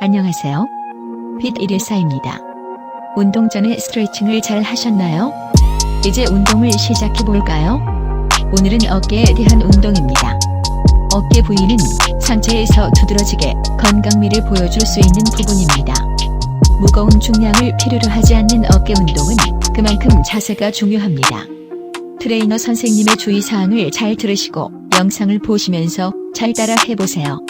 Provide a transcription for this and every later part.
안녕하세요. 핏 일일사입니다. 운동 전에 스트레칭을 잘 하셨나요? 이제 운동을 시작해 볼까요? 오늘은 어깨에 대한 운동입니다. 어깨 부위는 상체에서 두드러지게 건강미를 보여줄 수 있는 부분입니다. 무거운 중량을 필요로 하지 않는 어깨 운동은 그만큼 자세가 중요합니다. 트레이너 선생님의 주의사항을 잘 들으시고 영상을 보시면서 잘 따라 해보세요.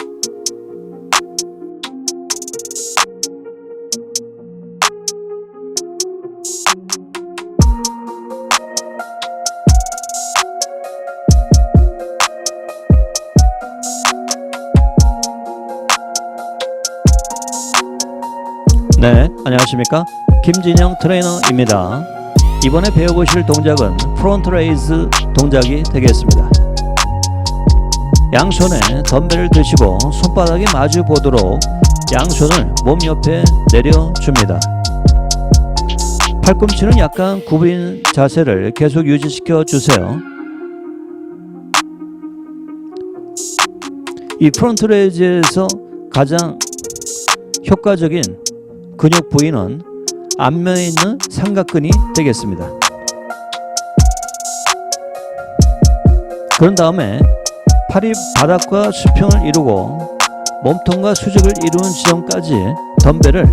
네, 안녕하십니까? 김진영 트레이너입니다. 이번에 배워보실 동작은 프론트 레이즈 동작이 되겠습니다. 양손에 덤벨을 드시고 손바닥이 마주 보도록 양손을 몸 옆에 내려줍니다. 팔꿈치는 약간 구부린 자세를 계속 유지시켜 주세요. 이 프론트 레이즈에서 가장 효과적인 근육 부위는 앞면에 있는 삼각근이 되겠습니다. 그런 다음에 팔이 바닥과 수평을 이루고 몸통과 수직을 이루는 지점까지 덤벨을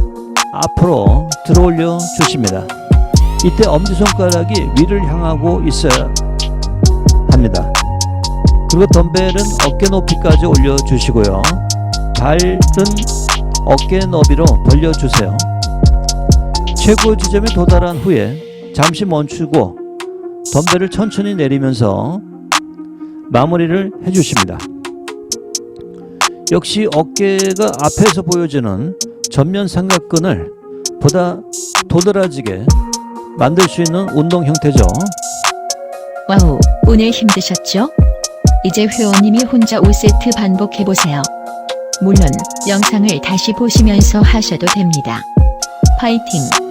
앞으로 들어 올려 주십니다. 이때 엄지손가락이 위를 향하고 있어야 합니다. 그리고 덤벨은 어깨 높이까지 올려 주시고요. 발은 어깨 너비로 벌려주세요. 최고 지점에 도달한 후에 잠시 멈추고 덤벨을 천천히 내리면서 마무리를 해주십니다. 역시 어깨가 앞에서 보여지는 전면 삼각근을 보다 도드라지게 만들 수 있는 운동 형태죠. 와우, 오늘 힘드셨죠? 이제 회원님이 혼자 5세트 반복해보세요. 물론 영상을 다시 보시면서 하셔도 됩니다. 파이팅!